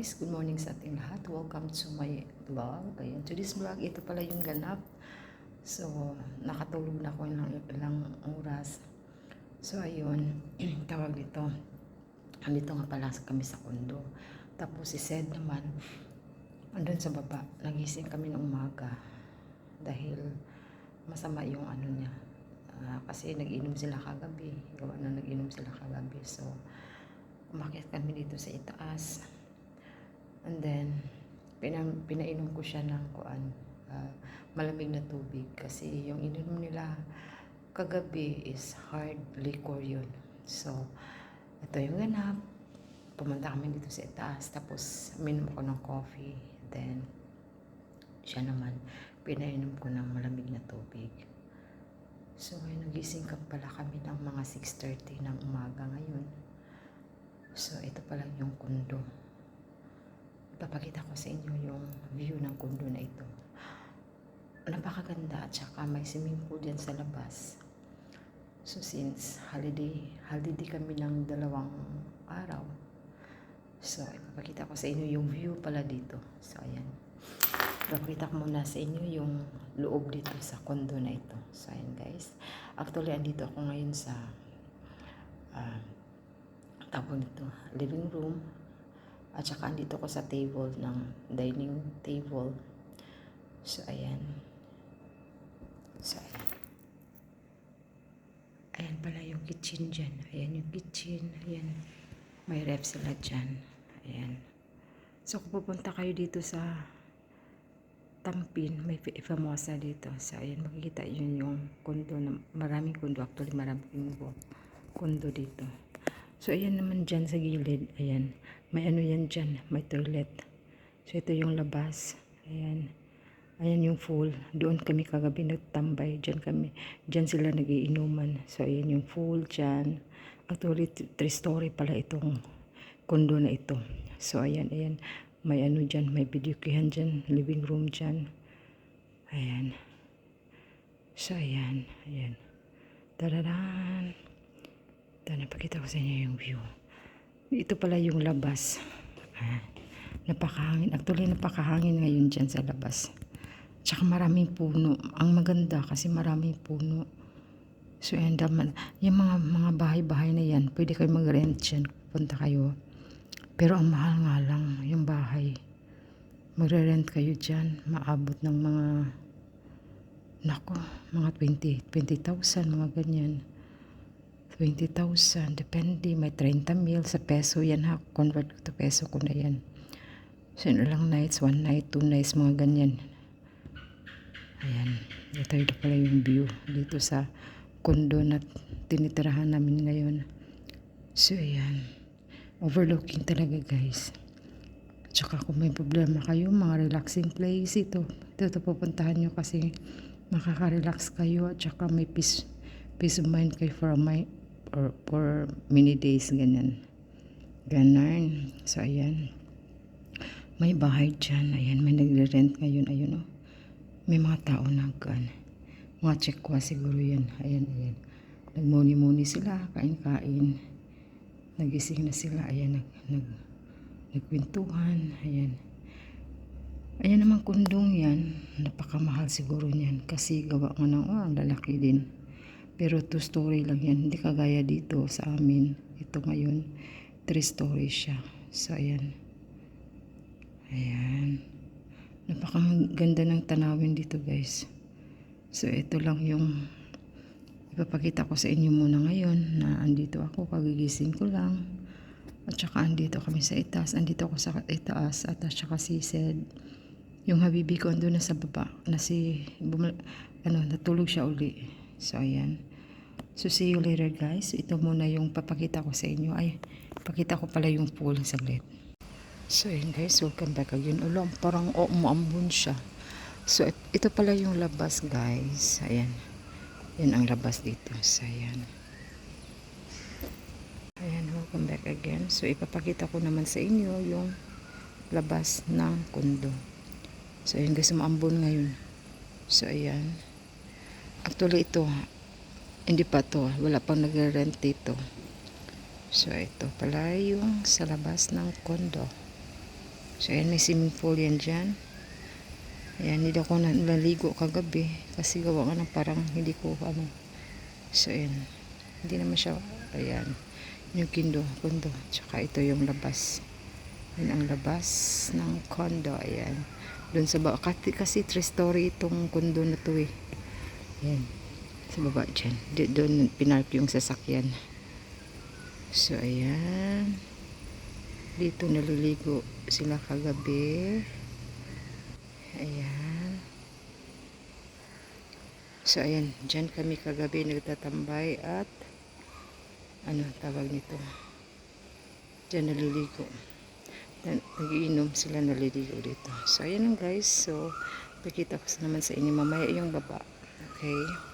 Guys. Good morning sa ating lahat. Welcome to my vlog. Ayan, today's vlog, ito pala yung ganap. So, nakatulog na ako ng ilang oras. So, ayun, tawag dito. Andito nga pala kami sa kondo. Tapos si Sed naman, andun sa baba. Nagising kami ng umaga. Dahil masama yung ano niya. Ah, kasi nag-inom sila kagabi. Gawa na nag-inom sila kagabi. So, umakyat kami dito sa itaas. And then, pinam, pinainom ko siya ng kuan, ah, malamig na tubig. Kasi yung ininom nila kagabi is hard liquor yun. So, ito yung ganap. Pumunta kami dito sa itaas. Tapos, minom ko ng coffee. Then, siya naman, pinainom ko ng malamig na tubig. So, ngayon, nagising ka pala kami ng mga 6.30 ng umaga ngayon. So, ito pala yung kundo. Papakita ko sa inyo yung view ng kundo na ito. Napakaganda at saka may swimming pool dyan sa labas. So, since holiday, holiday kami ng dalawang araw. So, ipapakita ko sa inyo yung view pala dito. So, ayan. Ipapakita ko muna sa inyo yung loob dito sa kondo na ito. So, ayan guys. Actually, andito ako ngayon sa ah, tawag nito, living room. At saka andito ko sa table ng dining table. So, ayan. So, ayan. Ayan pala yung kitchen dyan. Ayan yung kitchen. Ayan. May ref sila dyan. Ayan. So, kung pupunta kayo dito sa Tampin, may famosa dito. So, ayan, makikita yun yung kondo. Na, maraming kondo. Actually, maraming kondo dito. So, ayan naman dyan sa gilid. Ayan. May ano yan dyan. May toilet. So, ito yung labas. Ayan. Ayan yung full. Doon kami kagabi nagtambay. Dyan kami. Dyan sila nagiinuman. So, ayan yung full dyan. Actually, th- three story pala itong kondo na ito. So, ayan, ayan. May ano dyan. May videokihan dyan. Living room dyan. Ayan. So, ayan. Ayan. Tararan. Ito, napakita ko sa inyo yung view. Ito pala yung labas. Ah, napakahangin. Actually, napakahangin ngayon dyan sa labas. Tsaka maraming puno. Ang maganda kasi maraming puno. So, yan daman. Yung mga, mga bahay-bahay na yan, pwede kayo mag-rent dyan. Punta kayo. Pero ang mahal nga lang, yung bahay. Magre-rent kayo dyan. Maabot ng mga, nako, mga 20, 20,000, mga ganyan. 20,000, depende. May 30 mil sa peso yan ha. Convert to peso ko na yan. So, yun lang nights, one night, two nights, mga ganyan. Ayan. Ito ito pala yung view dito sa kondo na tinitirahan namin ngayon. So, ayan. Overlooking talaga, guys. Tsaka kung may problema kayo, mga relaxing place, ito. Ito, ito pupuntahan nyo kasi makaka-relax kayo at tsaka may peace, peace of mind kayo for a my, or for many days, ganyan. Ganon. So, ayan. May bahay dyan. Ayan, may nagre-rent ngayon. Ayun, oh. May mga tao na gan. Mga tsekwa siguro yan. Ayan, ayan. Nagmuni-muni sila, kain-kain. Nagising na sila. Ayan, nag, nag, nagkwentuhan. Ayan. Ayan naman kundong yan. Napakamahal siguro niyan. Kasi gawa nga ng, oh, ang lalaki din. Pero two story lang yan. Hindi kagaya dito sa amin. Ito ngayon, three story siya. So, ayan. Ayan. Napakaganda ng tanawin dito guys. So ito lang yung ipapakita ko sa inyo muna ngayon na andito ako, kagigising ko lang. At saka andito kami sa itaas, andito ako sa itaas at saka si Sed. Yung habibi ko andun na sa baba na si, bumal, ano, natulog siya uli. So ayan. So see you later guys. Ito muna yung papakita ko sa inyo. Ay, pakita ko pala yung pool saglit. So yun guys, welcome back again. Ulam, parang oh, umaambon siya. So it- ito pala yung labas guys. Ayan. Yan ang labas dito. So ayan. Ayan, welcome back again. So, ipapakita ko naman sa inyo yung labas ng kondo. So, ayan guys, maambon ngayon. So, ayan. Actually, ito, hindi pa to. Wala pang nagre-rent dito. So, ito pala yung sa labas ng kondo. So, ayan, may swimming pool yan dyan. Ayan, hindi ako na- naligo kagabi. Kasi gawa nga ng parang hindi ko, ano. So, ayan. Hindi naman siya, ayan. Yung kindo, kondo. Tsaka ito yung labas. Yun ang labas ng kondo. Ayan. Doon sa baba. Kasi, kasi three story itong kondo na to eh. Ayan. Sa baba dyan. Doon pinark yung sasakyan. So, ayan. Dito naliligo sila kagabi. Ayan. So, ayan. Dyan kami kagabi nagtatambay at ano tawag nito. Dyan naliligo. Nagiinom sila naliligo dito. So, ayan lang guys. So, pakita ko naman sa inyo mamaya yung baba. Okay.